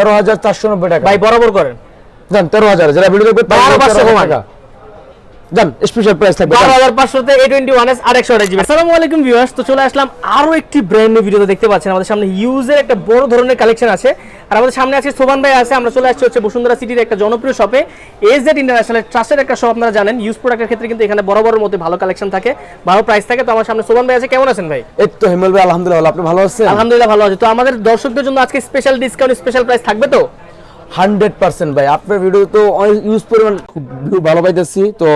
তেরো হাজার চারশো নব্বই টাকা। ভাই বরাবর করেন। জান তেরো হাজার যারা ভিডিও দেখবে বারো পাঁচশো টাকা। যান স্পেশাল প্রাইস থাকবে বারো যান। হাজার পাঁচশোতে এ টোয়েন্টি ওয়ান এস আর একশো আঠাশ জিবি আসসালামু আলাইকুম ভিউয়ার্স তো চলে আসলাম আরও একটি ব্র্যান্ড নিউ ভিডিওতে দেখতে পাচ্ছেন। আমাদের সামনে ইউজের একটা বড় ধরনের কালেকশন আছে। আর আমাদের সামনে আছে সোবান ভাই আছে। আমরা চলে আসছি হচ্ছে বসুন্ধরা সিটির একটা জনপ্রিয় শপে ইন্টারন্যাশনাল ট্রাস্টের একটা শপ আপনারা জানেন। ইউজ প্রোডাক্টের ক্ষেত্রে কিন্তু এখানে বড় বড় মধ্যে ভালো কালেকশন থাকে ভালো প্রাইস থাকে। তো আমার সামনে সোবান ভাই আছে। কেমন আছেন ভাই? এই তো হিমেল ভাই আলহামদুলিল্লাহ ভালো। আপনি ভালো আছেন? আলহামদুলিল্লাহ ভালো আছে। তো আমাদের দর্শকদের জন্য আজকে স্পেশাল ডিসকাউন্ট স্পেশাল প্রাইস থাকবে তো? হান্ড্রেড পার্সেন্ট ভাই। আপনার ভিডিও তো ইউজ পরিমাণ খুব ভালো পাইতেছি। তো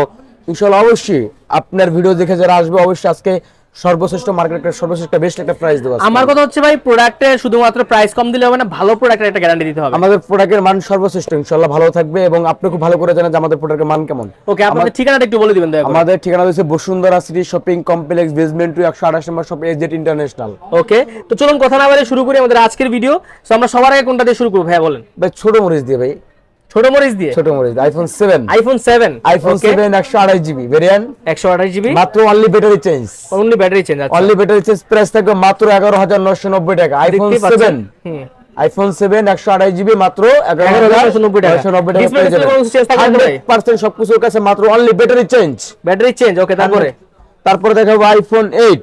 ইনশাল্লাহ অবশ্যই আপনার ভিডিও দেখে যারা আসবে অবশ্যই আজকে সর্বশ্রেষ্ঠ মার্কেটের সর্বশ্রেষ্ঠ বেস্ট একটা প্রাইস দেবো আমার কথা হচ্ছে ভাই প্রোডাক্টে শুধুমাত্র প্রাইস কম দিলে হবে না ভালো প্রোডাক্টের একটা গ্যারান্টি দিতে হবে। আমাদের প্রোডাক্টের মান সর্বশ্রেষ্ঠ ইনশাল্লাহ ভালো থাকবে এবং আপনি খুব ভালো করে জানেন যে আমাদের প্রোডাক্টের মান কেমন। ওকে আপনাদের ঠিকানাটা একটু বলে দিবেন দয়া আমাদের ঠিকানা হচ্ছে Bashundhara city shopping complex basement two একশো আঠাশ নম্বর শপ এজেট ইন্টারন্যাশনাল ওকে তো চলুন কথা না বলে শুরু করি আমাদের আজকের ভিডিও তো আমরা সবার আগে কোনটা দিয়ে শুরু করব ভাইয়া বলেন। ভাই ছোট মরিচ দিয়ে ভাই। ছোট মরিচ দিয়ে? ছোট মরিচ iPhone seven iPhone seven iPhone seven একশো আড়াই জিবি ভেরিয়েন্ট একশো আঠাশ জিবি মাত্র only battery change only battery change আছে অনলি ব্যাটারি চেঞ্জ প্রাইস থাকবে মাত্র এগারো হাজার নশো নব্বই টাকা। আইফোন দেখতেই পাচ্ছেন। সেভেন আইফোন সেভেন একশো আড়াই জিবি মাত্র এগারো হাজার 11,990 টাকা। নশো নব্বই টাকা Display পেয়ে যাবেন। ভাই? পার্সেন্ট সবকিছুর কাছে মাত্র only battery change battery change okay তারপরে? তারপরে দেখাবো iPhone eight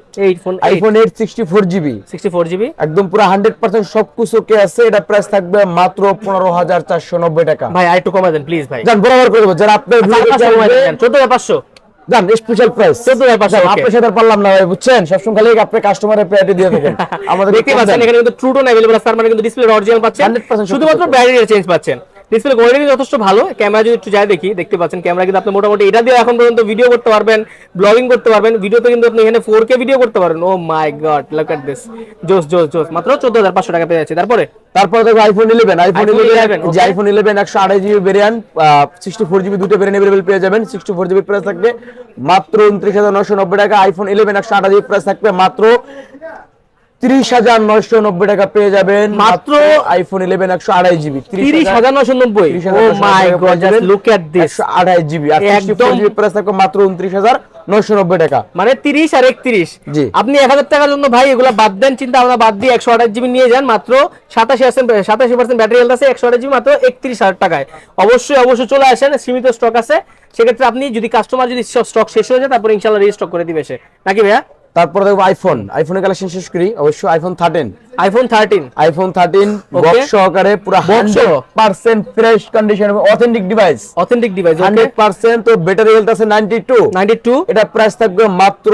iPhone eight sixty four GB sixty four GB একদম পুরো হান্ড্রেড পার্সেন্ট সবকিছু কে আছে। এটা প্রাইস থাকবে মাত্র পনেরো হাজার চারশো নব্বই টাকা। ভাই আর একটু কমাই দেন প্লিজ ভাই। যান বরাবর করে দেবো। যারা আপনার চোদ্দ হাজার পাঁচশো। যান স্পেশাল প্রাইস 14,500 okay. আপনার সাথে পারলাম না ভাই বুঝছেন? সবসময় খালি আপনি কাস্টমারের প্রায়োরিটি দিয়ে থাকেন। আমাদের দেখতে পাচ্ছেন এখানে কিন্তু ট্রুটোন অ্যাভেলেবল আছে তার মানে কিন্তু ডিসপ্লে অরিজিনাল পাচ্ছেন। 100% শুধুমাত্র। ব্যাটারি চেঞ্জ পাচ্ছেন। ডিসপ্লে কোয়ালিটি যথেষ্ট ভালো। ক্যামেরা যদি একটু যাই দেখি দেখতে পাচ্ছেন ক্যামেরা কিন্তু আপনি মোটামুটি এটা দিয়ে এখন পর্যন্ত ভিডিও করতে পারবেন ব্লগিং করতে পারবেন। ভিডিওতে কিন্তু আপনি এখানে ফোর কে ভিডিও করতে পারবেন। ও my god look at this জোস জোস জোস মাত্র চোদ্দ হাজার পাঁচশো টাকা পেয়ে যাচ্ছে। তারপরে? তারপরে দেখো আইফোন ইলেভেন আইফোন ইলেভেন 11, যে আইফোন ইলেভেন একশো আড়াই GB variant sixty four GB দুটো ভেরিয়েন্ট অ্যাভেলেবল পেয়ে যাবেন। সিক্সটি ফোর জিবি প্রাইস থাকবে। মাত্র উনত্রিশ হাজার নশো নব্বই টাকা। আইফোন ইলেভেন একশো আঠাশ জিবি প্রাইস থাকবে। মাত্র তিরিশ হাজার নশো নব্বই টাকা পেয়ে যাবেন মাত্র আইফোন ইলেভেন একশো আড়াই জিবি তিরিশ হাজার নব্বই। লুক এট দিস আড়াই জিবি প্রাইস থাকবে মাত্র উনত্রিশ হাজার নশো নব্বই টাকা। মানে তিরিশ আর একত্রিশ। জি। আপনি এক হাজার টাকার জন্য ভাই এগুলো বাদ দেন চিন্তা ভাবনা বাদ দিয়ে একশো আঠাশ জিবি নিয়ে যান মাত্র সাতাশি পার্সেন্ট সাতাশি পার্সেন্ট ব্যাটারি হেলথ আছে একশো আঠাশ জিবি মাত্র একত্রিশ হাজার টাকায়। অবশ্যই অবশ্যই চলে আসেন সীমিত স্টক আছে। সেক্ষেত্রে আপনি যদি কাস্টমার যদি স্টক শেষ হয়ে যায় তারপরে ইনশাল্লাহ রিস্টক করে দিবে সে। নাকি ভাইয়া? তারপরে দেখব আইফোন আইফোনের কালেকশন শেষ করি। অবশ্যই iPhone thirteen iPhone thirteen iPhone thirteen box সহকারে পুরো hundred percent fresh condition authentic device authentic device hundred percent তো ব্যাটারি হেলথ আছে নাইনটি টু নাইনটি টু এটা প্রাইস থাকবে মাত্র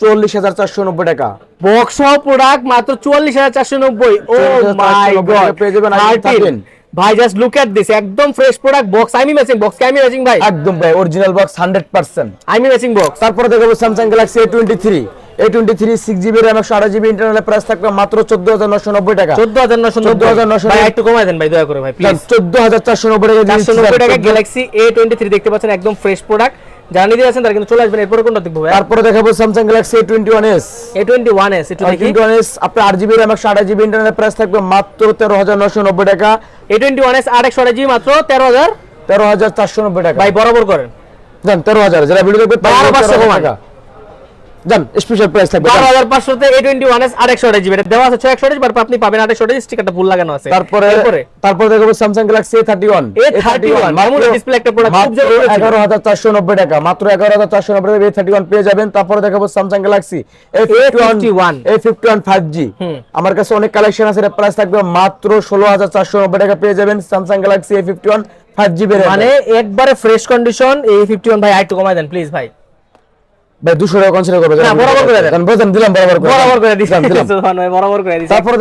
চল্লিশ হাজার চারশো নব্বই টাকা। বক্স সহ প্রোডাক্ট মাত্র চুয়াল্লিশ হাজার চারশো নব্বই। ও মাই গড পেয়ে যাবেন 13 ভাই জাস্ট লুক এট দিস একদম fresh product box IMEI matching box IMEI matching ভাই? একদম ভাই original box hundred percent IMEI matching box তারপরে দেখাবো Samsung Galaxy A twenty three A twenty three six GB RAM একশো আড়াই জিবি ইন্টারনাল প্রাইস থাকবে মাত্র চোদ্দ হাজার নশো নব্বই টাকা। চোদ্দ হাজার নশো 14,990 ভাই একটু কমাই দেন ভাই দয়া করে ভাই প্লিজ চোদ্দ হাজার চারশো নব্বই টাকা চারশো নব্বই টাকা গ্যালাক্সি এ টোয়েন্টি থ্রি দেখতে পাচ্ছেন একদম ফ্রেশ প্রোডাক্ট যারা নিতে আছেন তারা কিন্তু চলে আসবেন। এরপরে কোনটা দেখব তারপরে দেখাবো Samsung Galaxy A twenty one S A twenty one S দেখি। টোয়েন্টি ওয়ান এস আপনার আট জিবি র্যাম একশো আড়াই জিবি ইন্টারনাল প্রাইস থাকবে মাত্র তেরো হাজার নশো নব্বই টাকা। এ টোয়েন্টি ওয়ান এস আট একশো আঠাশ জিবি মাত্র তেরো হাজার। তেরো হাজার চারশো নব্বই টাকা। ভাই বরাবর করেন। যান তেরো হাজার যারা ভিডিও দেখবে বারো পাঁচশো টাকা। যান স্পেশাল প্রাইস থাকবে বারো যান। হাজার পাঁচশোতে এ টোয়েন্টি ওয়ান এস আট একশো আঠাশ জিবি দেওয়া আছে ছয় একশো আঠাশ বাট আপনি পাবেন আট একশো আঠাশ স্টিকারটা ফুল লাগানো আছে। তারপরে তারপরে দেখব Samsung Galaxy A one A31 মামুলি display একটা product, খুব জোর করেছিল। এগারো হাজার চারশো নব্বই টাকা মাত্র এগারো হাজার চারশো নব্বই টাকা এ থার্টি ওয়ান পেয়ে যাবেন। তারপরে দেখাবো Samsung Galaxy A fifty one A51 A five G আমার কাছে অনেক কালেকশন আছে প্রাইস থাকবে মাত্র ষোলো হাজার চারশো নব্বই টাকা পেয়ে যাবেন Samsung Galaxy A fifty one five GB মানে একবারে ফ্রেশ কন্ডিশন এই ফিফটি ওয়ান ভাই আরেকটু কমাই দেন প্লিজ ভাই। ভাই দুশো টাকা কনসিডার করবে না, বরাবর করে দেন। দেন দিলাম বরাবর করে বরাবর করে দিলাম, দিলাম। সুবহান ভাই বরাবর তারপরে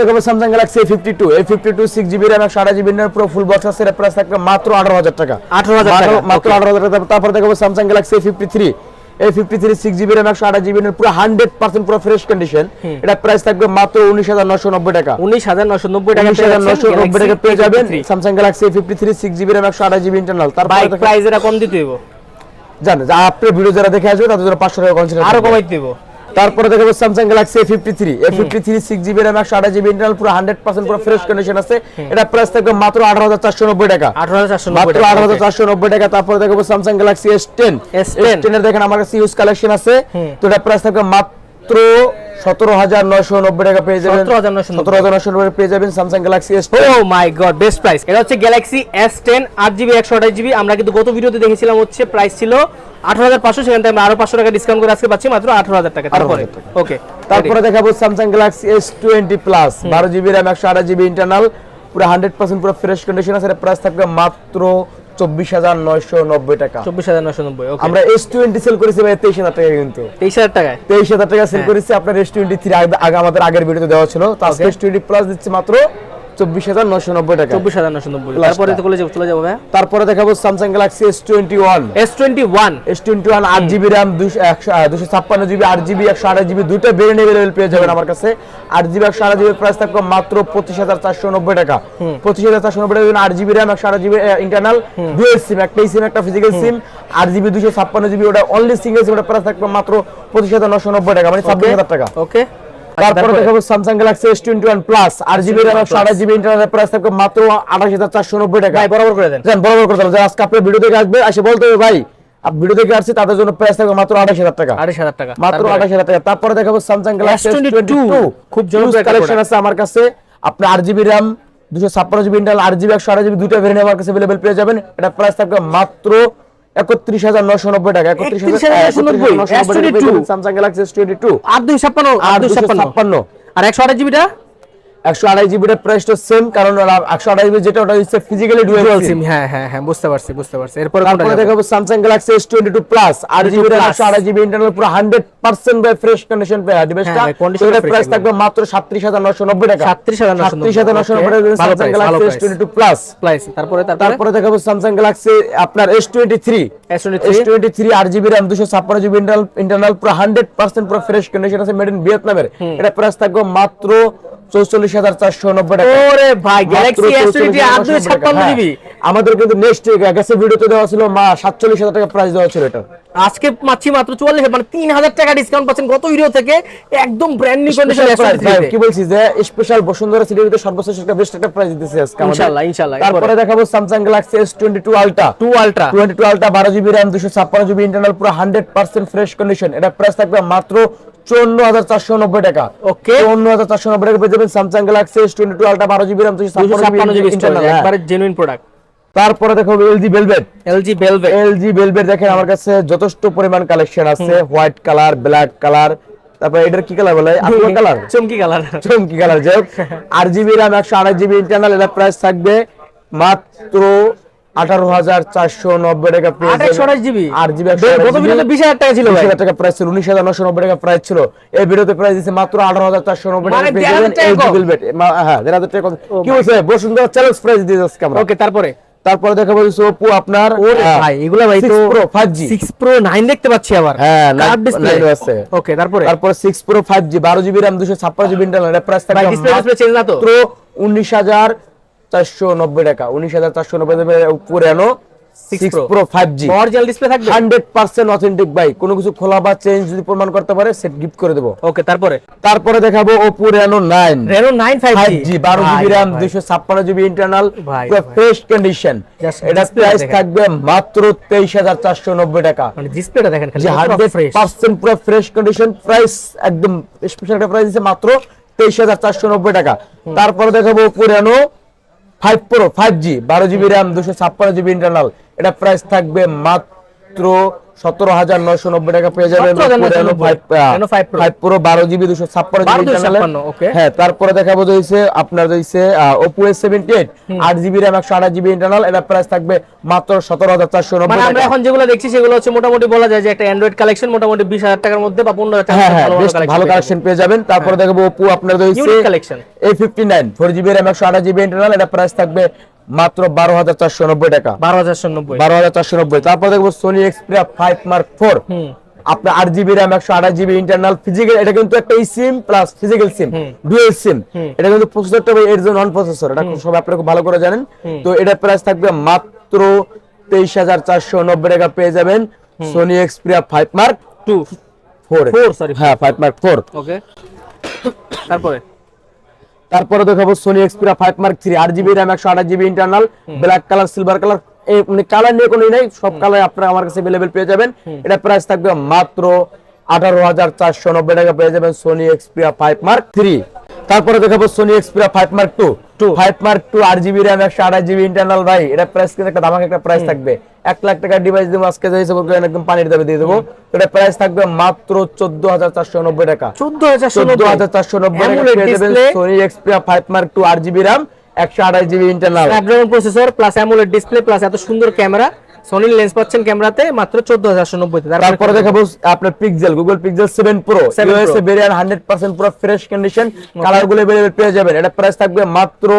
পুরো ফুল বক্স আছে প্রাইস থাকবে মাত্র আঠারো হাজার টাকা। 18,000 টাকা, মাত্র- টাকা। তারপরে পুরো পুরো ফ্রেশ কন্ডিশন এটা প্রাইস থাকবে মাত্র হাজার নশো নব্বই টাকা। উনিশ হাজার নশো নব্বই টাকা উনিশ হাজার নশো নব্বই টাকা পেয়ে যাবেন সিক্স জিবি র্যাম একশো আড়াই জিবি ইন্টারনাল বাইক তারপরে প্রাইস কম দিতে হইব। জান যা আপনার ভিডিও যারা দেখে আসবে তাদের জন্য পাঁচশো টাকা কনসিডার আরও কমাই দিব। তারপরে দেখব Samsung Galaxy A fifty three A fifty three six GB RAM একশো আঠাশ জিবি ইন্টারনাল পুরো হান্ড্রেড পার্সেন্ট পুরো ফ্রেশ কন্ডিশন আছে। এটা প্রাইস থাকবে মাত্র আঠারো হাজার চারশো নব্বই টাকা। আঠারো হাজার চারশো মাত্র আঠারো হাজার চারশো নব্বই টাকা তারপরে দেখব Samsung Galaxy S ten S10 এর দেখেন আমার কাছে ইউজ কালেকশন আছে। তো এটা প্রাইস থাকবে মাত্র সতেরো হাজার নয়শো নব্বই টাকা পেয়ে যাবেন। 17,990 সতেরো হাজার নয়শো নব্বই পেয়ে যাবেন Samsung Galaxy S oh my god best price এটা হচ্ছে গ্যালাক্সি এস টেন আট জিবি একশো আঠাশ জিবি আমরা কিন্তু গত ভিডিওতে দেখেছিলাম হচ্ছে প্রাইস ছিল আঠারো হাজার পাঁচশো সেখান থেকে আমরা আরও পাঁচশো টাকা ডিসকাউন্ট করে আজকে পাচ্ছি মাত্র আঠারো হাজার টাকা। তারপরে? 18,000 ওকে তারপরে দেখাবো Samsung Galaxy S twenty plus বারো জিবি র্যাম একশো আঠাশ জিবি ইন্টারনাল পুরো হান্ড্রেড পার্সেন্ট পুরো ফ্রেশ কন্ডিশন আছে। প্রাইস থাকবে মাত্র চব্বিশ হাজার নয়শো নব্বই টাকা। চব্বিশ হাজার নয়শো নব্বই আমরা এস টোয়েন্টি সেল করেছি ভাই তেইশ হাজার টাকা কিন্তু। তেইশ হাজার টাকা তেইশ হাজার টাকা সেল হ্যাঁ। করেছি আপনার এস টোয়েন্টি থ্রি আগে আমাদের আগের ভিডিওতে দেওয়া ছিল। তার এস টোয়েন্টি প্লাস দিচ্ছে মাত্র চব্বিশ হাজার নয়শো নব্বই টাকা। চব্বিশ হাজার নশো নব্বই। তারপরে চলে যাব চলে যাব ভাই তারপরে দেখাবো Samsung Galaxy S twenty one S twenty one S twenty one আট জিবি র্যাম দুশো ছাপ্পান্ন জিবি আট জিবি একশো আঠাশ জিবি দুটো ভেরিয়েন্ট অ্যাভেলেবেল পেয়ে যাবেন আমার কাছে। আট জিবি একশো আঠাশ জিবি প্রাইস থাকবে মাত্র পঁচিশ হাজার চারশো নব্বই টাকা। পঁচিশ হাজার চারশো নব্বই টাকা আট জিবি র্যাম একশো আঠাশ জিবি ইন্টারনাল ডুয়েল সিম একটাই সিম একটা ফিজিক্যাল সিম আট জিবি দুশো ছাপ্পান্ন জিবি ওটা অনলি সিঙ্গেল সিম ওটা প্রাইস থাকবে মাত্র পঁচিশ হাজার নশো নব্বই টাকা মানে ছাব্বিশ হাজার টাকা। ওকে তারপরে দেখাবো Samsung Galaxy S twenty one plus আট জিবি র্যাম একশো আঠাশ জিবি ইন্টারনেট প্রাইস থাকবে মাত্র আঠাশ হাজার চারশো নব্বই টাকা। ভাই বরাবর করে দেন। বরাবর করতে হবে আজকে আপনার ভিডিও থেকে আসবে এসে বলতে হবে ভাই ভিডিও থেকে আসছি তাদের জন্য প্রাইস থাকবে মাত্র আঠাশ হাজার টাকা। আড়াইশ হাজার টাকা মাত্র? আঠাশ হাজার টাকা। তারপরে দেখাবো Samsung Galaxy S S22 twenty two খুব একটা কালেকশন আছে আমার কাছে। আপনার আট জিবি র্যাম দুশো ছাপ্পান্ন জিবি ইন্টারনাল আট জিবি একশো আঠাশ জিবি দুটো ভেরিয়েন্ট আমার কাছে অ্যাভেলেবেল পেয়ে যাবেন। এটা প্রাইস থাকবে মাত্র একত্রিশ হাজার নশো নব্বই টাকা একত্রিশ হাজার 31,990 Samsung Galaxy S twenty two আট দুই ছাপ্পান্ন। আর দুই ছাপ্পান্ন। আর একশো আঠাশ জিবিটা একশো আড়াই জিবিটার প্রাইসটা সেম কারণ একশো আড়াই জিবি যেটা ওটা হচ্ছে ফিজিক্যালি ডুয়েল সিম হ্যাঁ হ্যাঁ হ্যাঁ বুঝতে পারছি বুঝতে পারছি। এরপরে তারপরে দেখাবো Samsung Galaxy S twenty two plus GB একশো আড়াই জিবি ইন্টারনাল পুরো hundred percent by fresh condition পে ডিভাইসটা হ্যাঁ, এটার প্রাইস থাকবে মাত্র সাতত্রিশ হাজার নশো নব্বই টাকা। 37,990 সাতত্রিশ হাজার নশো নব্বই টাকা Samsung Galaxy S twenty two plus price তারপরে তারপরে? তারপরে দেখাবো স্যামসাং গ্যালাক্সি আপনার S twenty three S twenty three আট জিবি র্যাম দুশো ছাপ্পান্ন জিবি ইন্টারনাল ইন্টারনাল পুরো হান্ড্রেড পার্সেন্ট পুরো ফ্রেশ কন্ডিশন আছে মেড ইন ভিয়েতনামের এটা প্রাইস থাকবে মাত্র চৌচল্লিশ হাজার চারশো নব্বই টাকা। ভাই গ্যালাক্সি এস টোয়েন্টি 44,990 আট দুই ছাপ্পান্ন জিবি হ্যাঁ। আমাদের কিন্তু নেক্সট গেছে ভিডিওতে দেওয়া ছিল মা সাতচল্লিশ হাজার টাকা প্রাইস দেওয়া ছিল এটা। আজকে পাচ্ছি মাত্র চুয়াল্লিশ মানে তিন হাজার টাকা ডিসকাউন্ট পাচ্ছেন গত ভিডিও থেকে একদম ব্র্যান্ড নিউ কন্ডিশন কি বলছি যে স্পেশাল বসুন্ধরা সিটির সর্বশেষ একটা বেস্ট একটা প্রাইস দিতেছে আজকে। ইনশাআল্লাহ, ইনশাআল্লাহ, তারপরে দেখাবো Samsung Galaxy S twenty two ultra two ultra twenty two ultra বারো জিবি র্যাম দুশো ছাপ্পান্ন জিবি ইন্টারনাল পুরো হান্ড্রেড পার্সেন্ট ফ্রেশ কন্ডিশন এটা প্রাইস থাকবে মাত্র চুয়ান্ন হাজার চারশো নব্বই টাকা। Okay. চুয়ান্ন হাজার চারশো নব্বই টাকা পেয়ে যাবেন Samsung Galaxy S twenty two ultra বারো জিবি দুশো ছাপ্পান্ন জিবি একবারে জেনুইন প্রোডাক্ট তারপরে দেখো LG velvet LG velvet LG velvet দেখেন আমার কাছে যথেষ্ট পরিমাণ কালেকশন আছে। হোয়াইট কালার ব্ল্যাক কালার তারপরে এটার কি কালার বলে? আকুয়া কালার চমকি কালার চমকি কালার যাই হোক। আট জিবি র্যাম একশো আঠাশ জিবি ইন্টারনাল এটা প্রাইস থাকবে মাত্র আঠারো হাজার চারশো নব্বই টাকা জিবি জিবি বিশ হাজার টাকা ছিল টাকা প্রাইস ছিল উনিশ হাজার নশো নব্বই টাকা প্রাইস ছিল। এই ভিডিওতে প্রাইস দিচ্ছে মাত্র আঠারো হাজার চারশো নব্বই টাকা পেয়ে 11,000 যাবেন টাকা LG কম। Velvet। মা- হ্যাঁ দেড় হাজার টাকা কি বলছে? বসুন্ধরা চ্যালেঞ্জ প্রাইস দিয়ে যাচ্ছে আমরা। ওকে তারপরে? তারপরে দেখাবো ওপো আপনার হ্যাঁ, ভাই এগুলা ভাই তো 6 Pro 5G 6 Pro 9 দেখতে পাচ্ছি আবার। হ্যাঁ, কার্ভ ডিসপ্লে আছে। ওকে তারপরে? তারপরে ইন্টারনাল এটা প্রাইস থাকবে ডিসপ্লে ডিসপ্লে চেঞ্জ না তো? মাত্র উনিশ হাজার চারশো নব্বই টাকা। উনিশ হাজার চারশো নব্বই টাকা প্রো অরিজিনাল ডিসপ্লে থাকবে? হান্ড্রেড পার্সেন্ট অথেন্টিক বাই কোনো কিছু খোলা বা চেঞ্জ যদি প্রমাণ করতে পারে সেট গিফট করে দেবো। ওকে তারপরে? তারপরে দেখাবো Oppo Reno nine Reno 9 5G G বারো জিবি র্যাম দুশো ছাপ্পান্ন জিবি ইন্টারনাল ভাই, ফ্রেশ কন্ডিশন এটা প্রাইস থাকবে মাত্র তেইশ হাজার চারশো নব্বই টাকা। মানে ডিসপ্লেটা দেখেন খালি যে হান্ড্রেড ফ্রেশ পার্সেন্ট পুরো ফ্রেশ কন্ডিশন প্রাইস একদম স্পেশাল একটা প্রাইস দিচ্ছে মাত্র তেইশ হাজার চারশো নব্বই টাকা। তারপরে দেখাবো পুরানো ফাইভ প্রো, ফাইভ জি, বারো জিবি র্যাম, দুশো ছাপ্পান্ন জিবি ইন্টারনাল এটা প্রাইস থাকবে মাত্র সতেরো হাজার নয়শো নব্বই টাকা পেয়ে যাবেন 17,990 Reno 5 Pro। ফাইভ প্রো বারো জিবি দুশো ছাপ্পান্ন 12 জিবি ইন্টারনাল 256, okay। হ্যাঁ তারপরে দেখাবো যে আপনার যে ওপো এস সেভেন্টি এইট আট জিবি র্যাম একশো আঠাশ জিবি ইন্টারনাল এটা প্রাইস থাকবে মাত্র সতেরো হাজার চারশো নব্বই মানে আমরা টাকা। এখন যেগুলো দেখছি সেগুলো হচ্ছে মোটামুটি বলা যায় যে একটা অ্যান্ড্রয়েড কালেকশন মোটামুটি বিশ হাজার টাকার মধ্যে বা পনেরো হাজার হ্যাঁ হ্যাঁ ভালো কালেকশন পেয়ে যাবেন। তারপরে দেখব ওপো আপনার রয়েছে Unique A fifty nine four GB RAM একশো আঠাশ জিবি ইন্টারনাল এটা প্রাইস থাকবে মাত্র বারো হাজার চারশো নব্বই টাকা। বারো হাজার নব্বই। বারো হাজার চারশো নব্বই। তারপর দেখব Sony Xperia five mark four আপনার আট জিবি র্যাম একশো আঠাশ জিবি ইন্টারনাল ফিজিক্যাল এটা কিন্তু একটা SIM plus physical SIM dual SIM এটা কিন্তু প্রসেসরটা এর জন্য নন প্রসেসর এটা সবাই আপনারা খুব ভালো করে জানেন। তো এটা প্রাইস থাকবে মাত্র তেইশ হাজার চারশো নব্বই টাকা পেয়ে যাবেন Sony Xperia five mark two four sorry, হ্যাঁ ফাইভ মার্ক ফোর ওকে তারপরে? তারপরে দেখাবো Sony Xperia five mark three আট জিবি র্যাম একশো আঠাশ GB internal black colour silver colour এই মানে কালার নিয়ে কোনো নাই সব কালার আপনারা আমার কাছে পেয়ে যাবেন। এটা প্রাইস থাকবে মাত্র আঠারো হাজার চারশো নব্বই টাকা পেয়ে যাবেন Sony Xperia five mark three তারপরে দেখাবো Sony five mark two two five mark two আট জিবি র্যাম একশো আঠাশ জিবি ইন্টারনাল ভাই। এটা প্রাইস কিন্তু একটা দামাক একটা প্রাইস থাকবে। এক লাখ টাকার ডিভাইস দেবো আজকে যে হিসেবে একদম পানির দামে দিয়ে দেবো। এটা প্রাইস থাকবে মাত্র চোদ্দ হাজার চারশো নব্বই টাকা। চোদ্দ হাজার চোদ্দ হাজার চারশো নব্বই টাকা Sony Xperia five mark two আট জিবি র্যাম একশো আঠাশ GB internal Snapdragon processor plus AMOLED display plus এত সুন্দর ক্যামেরা সোনি লেন্স পাচ্ছেন ক্যামেরাতে মাত্র চোদ্দ হাজার তারপরে দেখাবো আপনার Pixel Google Pixel seven pro USA variant hundred percent পুরো ফ্রেশ কন্ডিশন কালারগুলো বেরিয়ে পেয়ে যাবেন। এটা প্রাইস থাকবে মাত্র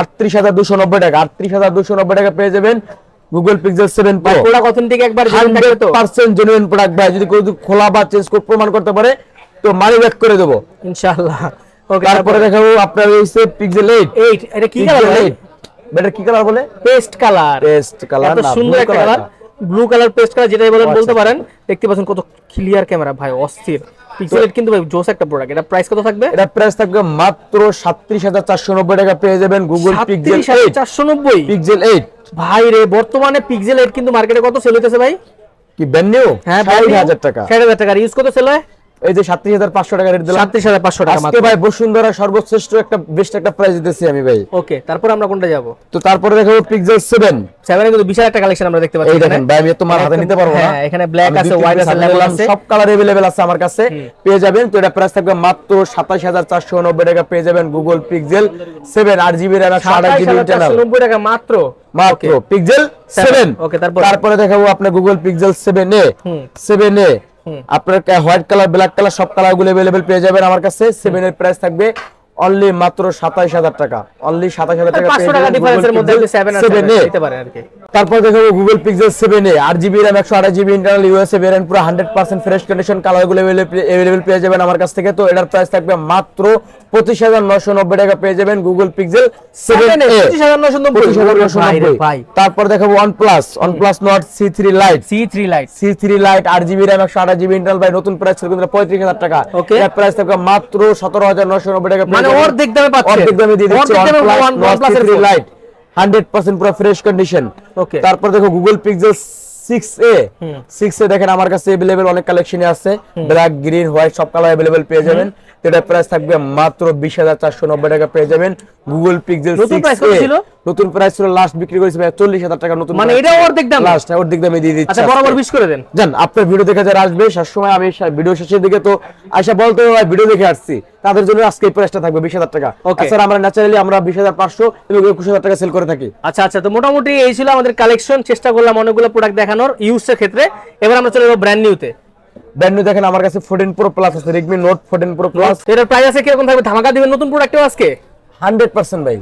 আটত্রিশ হাজার দুশো নব্বই টাকা। আটত্রিশ হাজার দুশো নব্বই টাকা পেয়ে যাবেন Google Pixel seven pro product authentic একবার জেনুইন থাকবে হান্ড্রেড তো পার্সেন্ট জেনুইন প্রোডাক্ট ভাই। যদি কেউ খোলা বা চেঞ্জ করে প্রমাণ করতে পারে তো মানি ব্যাক করে দেবো। ইনশাআল্লাহ। তারপরে দেখাবো আপনার হচ্ছে পিক্সেল এইট এইট এটা কি কালার এটা কি কালার বলে? পেস্ট কালার পেস্ট কালার এত সুন্দর একটা colour blue colour paste colour যেটাই বলেন আচ্ছা, বলতে আচ্ছা। পারেন দেখতে পাচ্ছেন কত ক্লিয়ার ক্যামেরা ভাই অস্থির। পিক্সেল কিন্তু ভাই জোস একটা প্রোডাক্ট এটা প্রাইস কত থাকবে? এটা প্রাইস থাকবে মাত্র সাতত্রিশ হাজার চারশো নব্বই টাকা পেয়ে যাবেন গুগল পিক্সেল এইট চারশো নব্বই? পিক্সেল এইট ভাই রে বর্তমানে পিক্সেল এইট কিন্তু মার্কেটে কত সেল হইতেছে ভাই? কি ব্যান্ড নিউ হ্যাঁ ষাট হাজার টাকা। ষাট হাজার টাকা। ইউজ কত সেল হয়? এই যে সাতত্রিশ হাজার পাঁচশো টাকা রেট দিলাম সাতত্রিশ হাজার পাঁচশো টাকা আজকে ভাই বসুন্ধরা সর্বশ্রেষ্ঠ একটা বেস্ট একটা প্রাইস দিতেছি আমি ভাই ওকে তারপর আমরা কোনটা যাবো তো তারপরে দেখাবো পিক্সেল সেভেন সেভেনে কিন্তু বিশাল একটা কালেকশন আমরা দেখতে পাচ্ছি এই এখানে। দেখেন ভাই আমি তোমার হাতে একদম- নিতে পারবো না হ্যাঁ, এখানে ব্ল্যাক আমি আছে দুই হোয়াইট তিন আছে piece হাতে লেভেল নিলাম, আছে সব কালার अवेलेबल আছে আমার কাছে পেয়ে যাবেন তো এটা প্রাইস থাকবে মাত্র সাতাশ হাজার চারশো নব্বই টাকা পেয়ে যাবেন গুগল পিক্সেল সেভেন আট জিবি র্যাম একশো আঠাশ জিবি ইন্টারনাল 27,490 টাকা মাত্র মাত্র পিক্সেল Seven, সেভেন okay, তারপরে? তারপরে দেখাবো আপনার Google Pixel seven A hmm. Seven A আপনার হোয়াইট কালার ব্ল্যাক কালার সব কালারগুলো অ্যাভেলেবেল পেয়ে যাবেন আমার কাছে। সেভেন এর প্রাইস থাকবে অনলি মাত্র সাতাইশ হাজার টাকা। অনলি সাতাইশ হাজার টাকা পেয়ে টাকা যাবেন ডিফারেন্সের Google মধ্যে আপনি Pixel সেভেন আর 7a সেভেন নিতে পারেন আর কি। তারপর দেখাবো গুগল পিক্সেল সেভেন এ আট জিবি র্যাম একশো আঠাশ জিবি ইন্টারনাল ইউএসএ ভেরিয়েন্ট পুরো হান্ড্রেড পার্সেন্ট ফ্রেশ কন্ডিশন কালারগুলো অ্যাভেলেবেল পেয়ে যাবেন আমার কাছ থেকে। তো এটার প্রাইস থাকবে মাত্র পঁচিশ হাজার নশো নব্বই টাকা পেয়ে যাবেন গুগল পিক্সেল সেভেন এ পঁচিশ হাজার নশো নব্বই। তারপর দেখাবো OnePlus OnePlus Nord C three lite C three lite C three lite আট জিবি র্যাম একশো আঠাশ জিবি ইন্টারনাল ভাই নতুন প্রাইস ছিল কিন্তু পঁয়ত্রিশ হাজার টাকা. এর প্রাইস থাকবে মাত্র সতেরো হাজার নশো নব্বই টাকা মানে। অর্ধেক দামে পাচ্ছেন। অর্ধেক দামে দিয়ে দিচ্ছে One- এর লাইট হান্ড্রেড পার্সেন্ট পুরো ফ্রেশ কন্ডিশন Okay. তারপর দেখো Google Pixel six A six A দেখেন আমার কাছে অ্যাভেলেবেল অনেক কালেকশনে আছে। ব্ল্যাক গ্রিন হোয়াইট সব কালার অ্যাভেলেবেল পেয়ে যাবেন। তো এটার প্রাইস থাকবে মাত্র বিশ হাজার চারশো নব্বই টাকা পেয়ে যাবেন গুগল পিক্সেল নতুন price ছিল? নতুন প্রাইস ছিল লাস্ট বিক্রি করেছে ভাই চল্লিশ হাজার টাকা নতুন মানে এটাও অর্ধেক দাম? লাস্ট অর্ধেক দামে দিয়ে দিচ্ছে আচ্ছা বরাবর বিশ করে দেন। জান আপনার ভিডিও দেখে যারা আসবে সবসময় আমি ভিডিও শেষের দিকে তো আয়সা বলতে ভাই ভিডিও দেখে আসছি। তাদের জন্য আজকে প্রাইসটা থাকবে বিশ হাজার টাকা। Okay. স্যার আমরা ন্যাচারালি আমরা বিশ হাজার পাঁচশো এবং একুশ হাজার টাকা সেল করে থাকি। আচ্ছা আচ্ছা তো মোটামুটি এই ছিল আমাদের কালেকশন চেষ্টা করলাম অনেকগুলো প্রোডাক্ট দেখানোর ইউজের ক্ষেত্রে। এবার আমরা চলে যাব ব্র্যান্ড নিউতে ব্র্যান্ড নিউ দেখেন আমার কাছে ফোরটিন প্রো প্লাস আছে Redmi Note fourteen pro plus এটার প্রাইস আছে কীরকম থাকবে? ধামাকা দিবেন নতুন প্রোডাক্টেও আজকে? হান্ড্রেড পার্সেন্ট ভাই।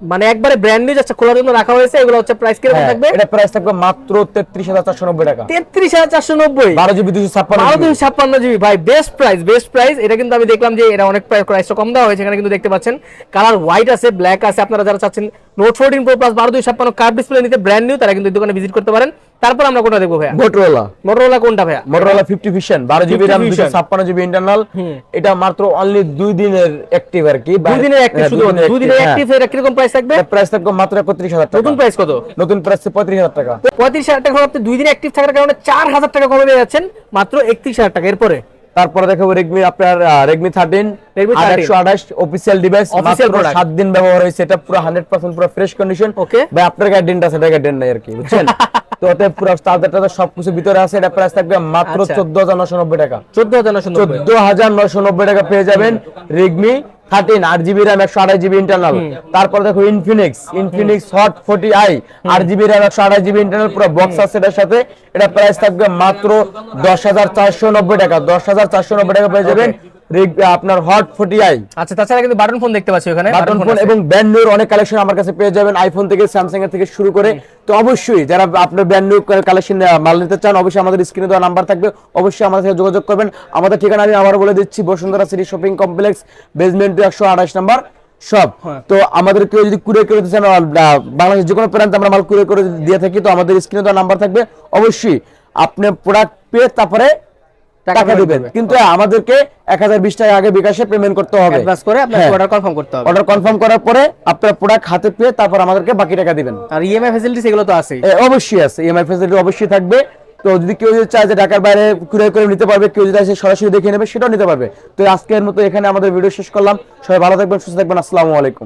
মানে একবারে ব্র্যান্ড নিউ যাচ্ছে খোলার জন্য রাখা হয়েছে এগুলো হচ্ছে প্রাইস কীরকম হ্যাঁ, থাকবে? এটা প্রাইস থাকবে মাত্র তেত্রিশ হাজার চারশো নব্বই টাকা। তেত্রিশ হাজার চারশো নব্বই। বারো জিবি দুশো ছাপ্পান্ন বারো GB। দুই ছাপ্পান্ন জিবি। ভাই বেস্ট প্রাইস বেস্ট প্রাইস এটা কিন্তু আমি দেখলাম যে এটা অনেক প্রাইসটা কম দেওয়া হয়েছে এখানে কিন্তু দেখতে পাচ্ছেন। কালার হোয়াইট আছে ব্ল্যাক আছে। আপনারা যারা চাচ্ছেন নোট ফোরটিন প্রো প্লাস বারো দুই ছাপ্পান্ন কার্ভ ডিসপ্লে নিতে ব্র্যান্ড নিউ তারা কিন্তু এই দোকানে ভিজিট করতে পারেন। তারপর আমরা কোনটা দেখব ভাইয়া? মোটরোলা মোটরোলা কোনটা ভাইয়া? মোটরোলা ফিফটি ভিশন বারো জিবি 50 র্যাম দুশো। ছাপ্পান্ন জিবি ইন্টারনাল এটা মাত্র অনলি দুই দিনের অ্যাক্টিভ আর কি। দুই দিনের অ্যাক্টিভ হ্যাঁ, শুধু দুই দিনের হ্যাঁ। অ্যাক্টিভ এর কীরকম প্রাইস থাকবে? প্রাইস থাকবে মাত্র একত্রিশ হাজার নতুন প্রাইস কত? নতুন প্রাইস পঁয়ত্রিশ হাজার টাকা। পঁয়ত্রিশ হাজার টাকা আপনি দুই দিন অ্যাক্টিভ থাকার কারণে চার হাজার টাকা কমে যাচ্ছেন মাত্র একত্রিশ হাজার টাকা। এরপরে? তারপরে দেখাবো রেডমি আপনার রেডমি থার্টিন Redmi 13 একশো আঠাশ অফিসিয়াল ডিভাইস সাত দিন ব্যবহার হয়েছে এটা পুরো হান্ড্রেড পার্সেন্ট পুরো ফ্রেশ কন্ডিশন ওকে ভাই আপনার গায়ে ডেন্ট আছে এটা গায়ে ডেন্ট নাই আর কি বুঝছেন? তো ওতে পুরো চার্জারটা সবকিছু ভিতরে আছে এটা প্রাইস থাকবে মাত্র আচ্ছা। চোদ্দ হাজার নশো নব্বই টাকা। চোদ্দ হাজার নশো চোদ্দ হাজার নশো নব্বই টাকা পেয়ে যাবেন রেডমি থার্টিন আট জিবি র্যাম একশো আঠাশ জিবি ইন্টারনাল তারপর দেখো Infinix Infinix hot forty i আট জিবি র্যাম একশো আঠাশ জিবি ইন্টারনাল পুরো বক্স আছে এটার সাথে। এটা প্রাইস থাকবে মাত্র দশ হাজার চারশো নব্বই টাকা। দশ হাজার চারশো নব্বই টাকা পেয়ে যাবেন। আপনার হট ফোর্টি আই আচ্ছা তাছাড়া কিন্তু বাটন ফোন দেখতে পাচ্ছি ওখানে। বাটন ফোন এবং ব্র্যান্ড নিউর অনেক কালেকশন আমার কাছে পেয়ে যাবেন আইফোন থেকে স্যামসাং এর থেকে শুরু করে। তো অবশ্যই যারা আপনার ব্র্যান্ড নিউ কালেকশন মাল নিতে চান অবশ্যই আমাদের স্ক্রিনে দেওয়া নাম্বার থাকবে। অবশ্যই আমাদের সাথে যোগাযোগ করবেন। আমাদের ঠিকানা আমি আবার বলে দিচ্ছি Bashundhara city shopping complex basement two একশো আঠাশ নাম্বার সব হ্যাঁ। তো আমাদের কেউ যদি কুরিয়ার করে দিতে চান আহ, বাংলাদেশ যে কোনো প্রান্তে আমরা মাল কুরিয়ার করে দিয়ে থাকি তো আমাদের স্ক্রিনে দেওয়া নাম্বার থাকবে। অবশ্যই আপনি প্রোডাক্ট পেয়ে তারপরে টাকা দিবেন। কিন্তু আমাদেরকে এক হাজার বিশ টাকা আগে বিকাশে পেমেন্ট করতে হবে। অ্যাডভান্স করে আপনার হ্যাঁ। অর্ডার কনফার্ম করতে হবে। অর্ডার কনফার্ম করার পরে আপনার প্রোডাক্ট হাতে পেয়ে তারপর আমাদেরকে বাকি টাকা দিবেন। আর ইএমআই ফ্যাসিলিটিস এগুলো তো আছে অবশ্যই আছে। ইএমআই ফ্যাসিলিটি অবশ্যই থাকবে। তো যদি কেউ যদি চায় যে ঢাকার বাইরে কুরিয়ার করে নিতে পারবে কেউ যদি এসে সরাসরি দেখে নেবে সেটাও নিতে পারবে। তো আজকের মতো এখানে আমাদের ভিডিও শেষ করলাম। সবাই ভালো থাকবেন সুস্থ থাকবেন। আসসালামু আলাইকুম।